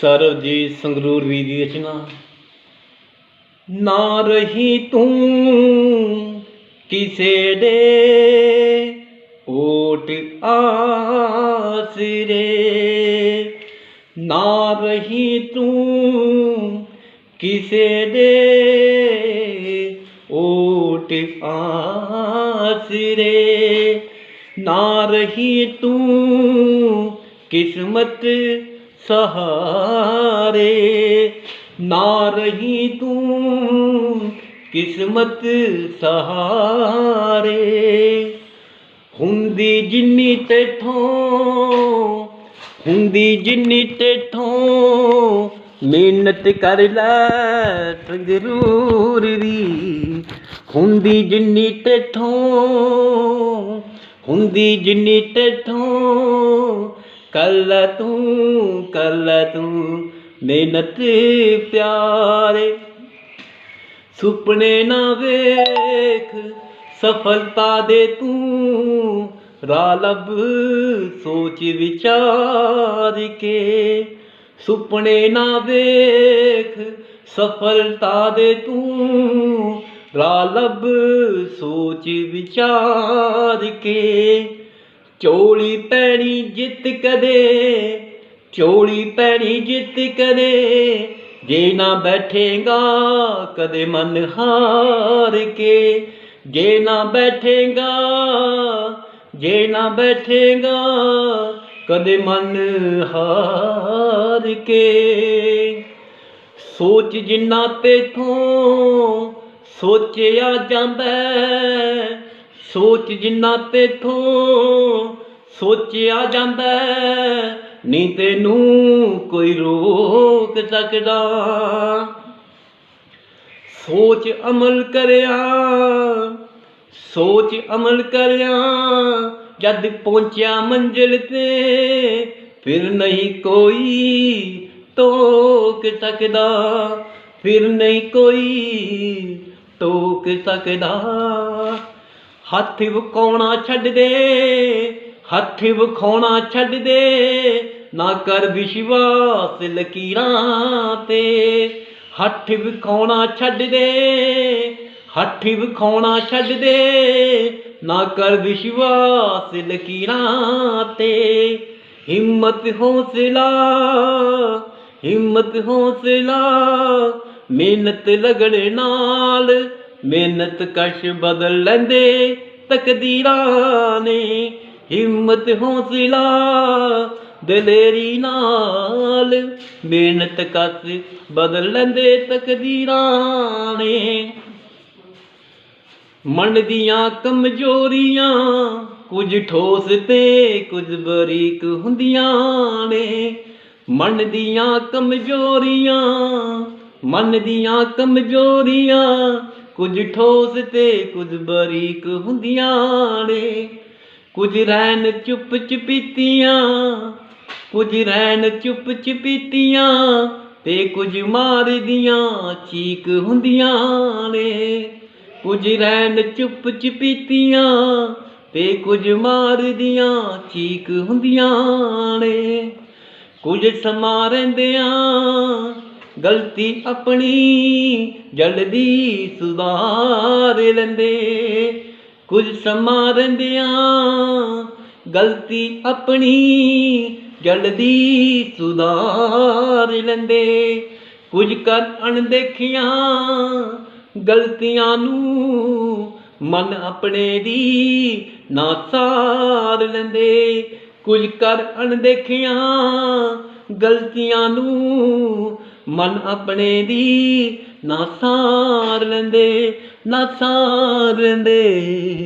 ਸਰਬਜੀਤ ਸੰਗਰੂਰ ਵੀ ਦੀ ਰਚਨਾ ਨਾ ਰਹੀ ਤੂੰ ਕਿਸੇ ਦੇ ਓਟ ਆਸਰੇ। ਨਾ ਰਹੀ ਤੂੰ ਕਿਸੇ ਦੇ ਓਟ ਆਸਰੇ। ਨਾ ਰਹੀ ਤੂੰ ਕਿਸਮਤ ਸਹਾਰੇ ਨਾ ਰਹੀ ਤੂੰ ਕਿਸਮਤ ਸਹਾਰੇ। ਹੁੰਦੀ ਜਿੰਨੀ ਤੇਥੋਂ, ਹੁੰਦੀ ਜਿੰਨੀ ਤੇਥੋਂ ਮਿਹਨਤ ਕਰ ਲੈ ਸੰਗਰੂਰ ਦੀ। ਹੁੰਦੀ ਜਿੰਨੀ ਤੇਥੋਂ, ਹੁੰਦੀ ਜਿੰਨੀ ਤੇਥੋਂ ਕੱਲ ਤੂੰ ਕੱਲ ਤੂੰ ਮਿਹਨਤ ਪਿਆਰੇ। ਸੁਪਨੇ ਨਾ ਵੇਖ, ਸਫਲਤਾ ਦੇ ਤੂੰ ਰਾਹ ਲੱਭ ਸੋਚ ਵਿਚਾਰ ਕੇ। ਸੁਪਨੇ ਨਾ ਵੇਖ, ਸਫਲਤਾ ਦੇ ਤੂੰ ਰਾਹ ਲੱਭ ਸੋਚ ਵਿਚਾਰ ਕੇ। ਚੋਲੀ ਪੈਣੀ ਜਿੱਤ ਕਦੇ, ਚੋਲੀ ਪੈਣੀ ਜਿੱਤ ਕਦੇ, ਜੇ ਨਾ ਬੈਠੇਗਾ ਕਦੇ ਮਨ ਹਾਰ ਕੇ, ਜੇ ਨਾ ਬੈਠੇਗਾ, ਜੇ ਨਾ ਬੈਠੇਗਾ ਕਦੇ ਮਨ ਹਾਰ ਕੇ। ਸੋਚ ਜਿੰਨਾ ਤੇਥੋਂ ਸੋਚਿਆ ਜਾਂਦਾ ਸੋਚ ਜਿੰਨਾ ਤੇਥੋਂ ਸੋਚਿਆ ਜਾਂਦਾ ਹੈ, ਨੀ ਤੈਨੂੰ ਕੋਈ ਰੋਕ ਸਕਦਾ। ਸੋਚ ਅਮਲ ਕਰਿਆ ਸੋਚ ਅਮਲ ਕਰਿਆ ਜਦ ਪਹੁੰਚਿਆ ਮੰਜ਼ਿਲ ਤੇ ਫਿਰ ਨਹੀਂ ਕੋਈ ਟੋਕ ਸਕਦਾ। ਫਿਰ ਨਹੀਂ ਕੋਈ ਟੋਕ ਸਕਦਾ। ਹੱਥ ਵਿਖਾਉਣਾ ਛੱਡ ਦੇ, ਹੱਥ ਵਿਖਾਉਣਾ ਛੱਡ ਦੇ, ਨਾ ਕਰ ਵਿਸ਼ਵਾਸ ਲਕੀਰਾਂ ਤੇ। ਹੱਥ ਵਿਖਾਉਣਾ ਛੱਡ ਦੇ, ਹੱਥ ਵਿਖਾਉਣਾ ਛੱਡ ਦੇ, ਨਾ ਕਰ ਵਿਸ਼ਵਾਸ ਲਕੀਰਾਂ ਤੇ। ਹਿੰਮਤ ਹੌਸਲਾ ਹਿੰਮਤ ਹੌਸਲਾ, ਮਿਹਨਤ ਲਗਣ ਨਾਲ ਮਿਹਨਤ ਕਸ਼ ਬਦਲ ਲੈਂਦੇ ਤਕਦੀਰਾਂ ਨੇ, ਹਿੰਮਤ ਹੌਸਲਾ ਦਲੇਰੀ ਨਾਲ। ਮਿਹਨਤ ਕਸ਼ ਬਦਲ ਲੈਂਦੇ ਤਕਦੀਰਾਂ ਨੇ, ਮਨ ਦੀਆਂ ਕਮਜ਼ੋਰੀਆਂ ਕੁਝ ਠੋਸ ਤੇ ਕੁਝ ਬਰੀਕ ਹੁੰਦੀਆਂ ਨੇ। ਮਨ ਦੀਆਂ ਕਮਜ਼ੋਰੀਆਂ, ਮਨ ਦੀਆਂ ਕਮਜ਼ੋਰੀਆਂ ਕੁਝ ਠੋਸ ਤੇ ਕੁਝ ਬਰੀਕ ਹੁੰਦੀਆਂ ਨੇ। ਕੁਝ ਰਹਿਣ ਚੁੱਪ ਚਪੀਤੀਆਂ, ਕੁਝ ਰਹਿਣ ਚੁੱਪ ਚਪੀਤੀਆਂ ਤੇ ਕੁਝ ਮਾਰਦੀਆਂ ਚੀਕ ਹੁੰਦੀਆਂ ਨੇ। ਕੁਝ ਰਹਿਣ ਚੁੱਪ ਚਪੀਤੀਆਂ ਤੇ ਕੁਝ ਮਾਰਦੀਆਂ ਚੀਕ ਹੁੰਦੀਆਂ ਨੇ। ਕੁਝ ਸਮਾਂ ਰਹਿੰਦਿਆਂ ਗਲਤੀ ਆਪਣੀ ਜਲਦੀ ਸੁਧਾਰ ਲੈਂਦੇ। ਕੁਝ ਸਮਾਂ ਰਹਿੰਦਿਆਂ ਗਲਤੀ ਆਪਣੀ ਜਲਦੀ ਸੁਧਾਰ ਲੈਂਦੇ। ਕੁਝ ਕਰ ਅਣਦੇਖੀਆਂ ਗਲਤੀਆਂ ਨੂੰ ਮਨ ਆਪਣੇ ਦੀ ਨਾ ਸਾਰ ਲੈਂਦੇ। ਕੁਝ ਕਰ ਅਣਦੇਖੀਆਂ ਗਲਤੀਆਂ ਨੂੰ ਮਨ ਆਪਣੇ ਦੀ ਨਾ ਸਾਰ ਲੈਂਦੇ ਨਾ ਸਾਰ ਲੈਂਦੇ।